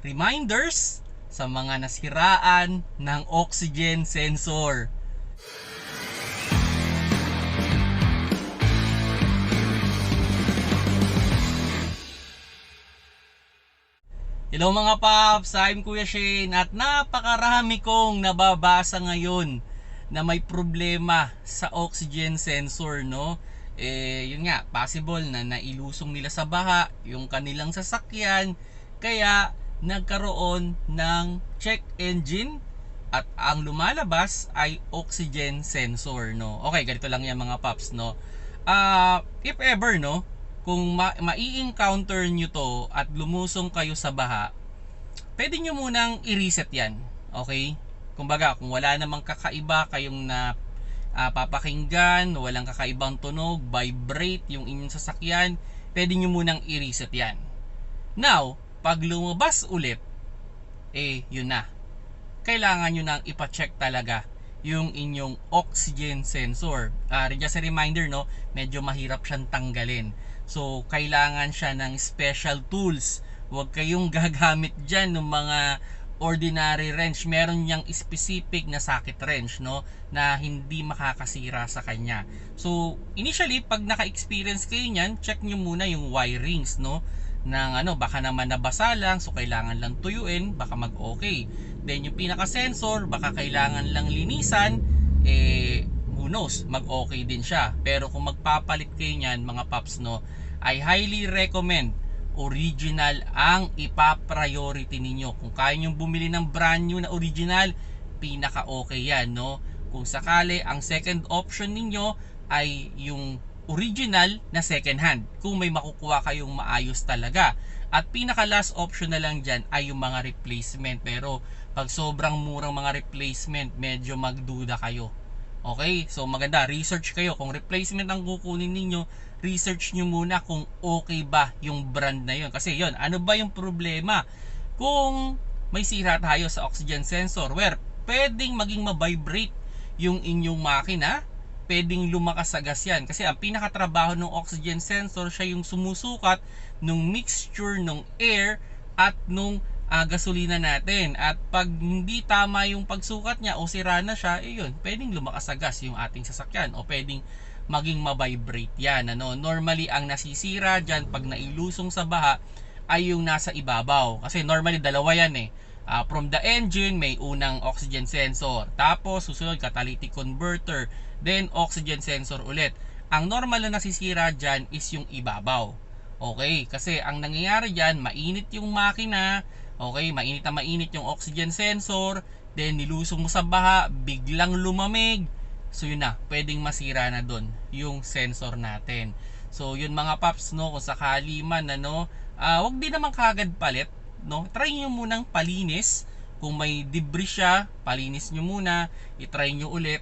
reminders sa mga nasiraan ng oxygen sensor. Hello mga paps, I'm Kuya Shane at napakarami kong nababasa ngayon na may problema sa oxygen sensor no. Eh yun nga, possible na nailusong nila sa baha yung kanilang sasakyan kaya nagkaroon ng check engine at ang lumalabas ay oxygen sensor no. Okay, ganito lang yan mga paps no. Ah, if ever no, kung ma- mai-encounter nyo to at lumusong kayo sa baha, pwede nyo munang i-reset yan. Okay? Kumbaga, kung wala namang kakaiba kayong na ah, papakinggan, walang kakaibang tunog, vibrate yung inyong sasakyan, pwede nyo munang i-reset yan. Now, pag lumabas ulit, eh, yun na. Kailangan nyo nang ipacheck talaga yung inyong oxygen sensor. Uh, just a reminder, no, medyo mahirap siyang tanggalin. So, kailangan siya ng special tools. Huwag kayong gagamit dyan ng mga ordinary wrench. Meron niyang specific na socket wrench, no, na hindi makakasira sa kanya. So, initially, pag naka-experience kayo niyan, check nyo muna yung wirings, no, ng ano, baka naman nabasa lang, so kailangan lang tuyuin, baka mag-okay. Then yung pinaka-sensor, baka kailangan lang linisan, eh, who knows, mag-okay din siya. Pero kung magpapalit kayo niyan, mga paps, no, I highly recommend original ang ipa-priority ninyo. Kung kaya nyo bumili ng brand new na original, pinaka-okay yan, no? Kung sakali, ang second option ninyo ay yung original na second hand kung may makukuha kayong maayos talaga. At pinaka last option na lang dyan ay yung mga replacement. Pero pag sobrang murang mga replacement, medyo magduda kayo. Okay? So maganda, research kayo. Kung replacement ang kukunin ninyo, research nyo muna kung okay ba yung brand na yun. Kasi yun, ano ba yung problema? Kung may sira tayo sa oxygen sensor, where pwedeng maging ma-vibrate yung inyong makina, pwedeng lumakas sa gas yan. Kasi ang pinakatrabaho ng oxygen sensor, siya yung sumusukat nung mixture ng air at nung uh, gasolina natin. At pag hindi tama yung pagsukat niya o sira na siya, eh yun, pwedeng lumakas sa gas yung ating sasakyan o pwedeng maging ma-vibrate yan. Ano? Normally, ang nasisira dyan pag nailusong sa baha ay yung nasa ibabaw. Kasi normally, dalawa yan eh. Uh, from the engine, may unang oxygen sensor. Tapos, susunod, catalytic converter. Then, oxygen sensor ulit. Ang normal na nasisira dyan is yung ibabaw. Okay, kasi ang nangyayari dyan, mainit yung makina, okay, mainit na mainit yung oxygen sensor, then nilusong mo sa baha, biglang lumamig, so yun na, pwedeng masira na doon yung sensor natin. So yun mga paps, no, kung sakali man, ano, uh, wag din naman kagad palit, no, try nyo munang palinis, kung may debris siya, palinis nyo muna, itry nyo ulit,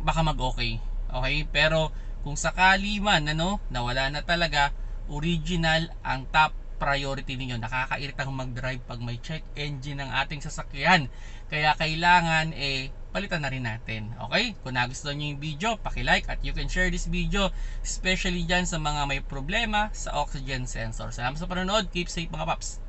baka mag-okay. Okay? Pero kung sakali man, ano, nawala na talaga, original ang top priority ninyo. Nakakairitang mag-drive pag may check engine ng ating sasakyan. Kaya kailangan eh palitan na rin natin. Okay? Kung nagustuhan nyo yung video, paki-like at you can share this video especially dyan sa mga may problema sa oxygen sensor. Salamat sa panonood. Keep safe mga paps.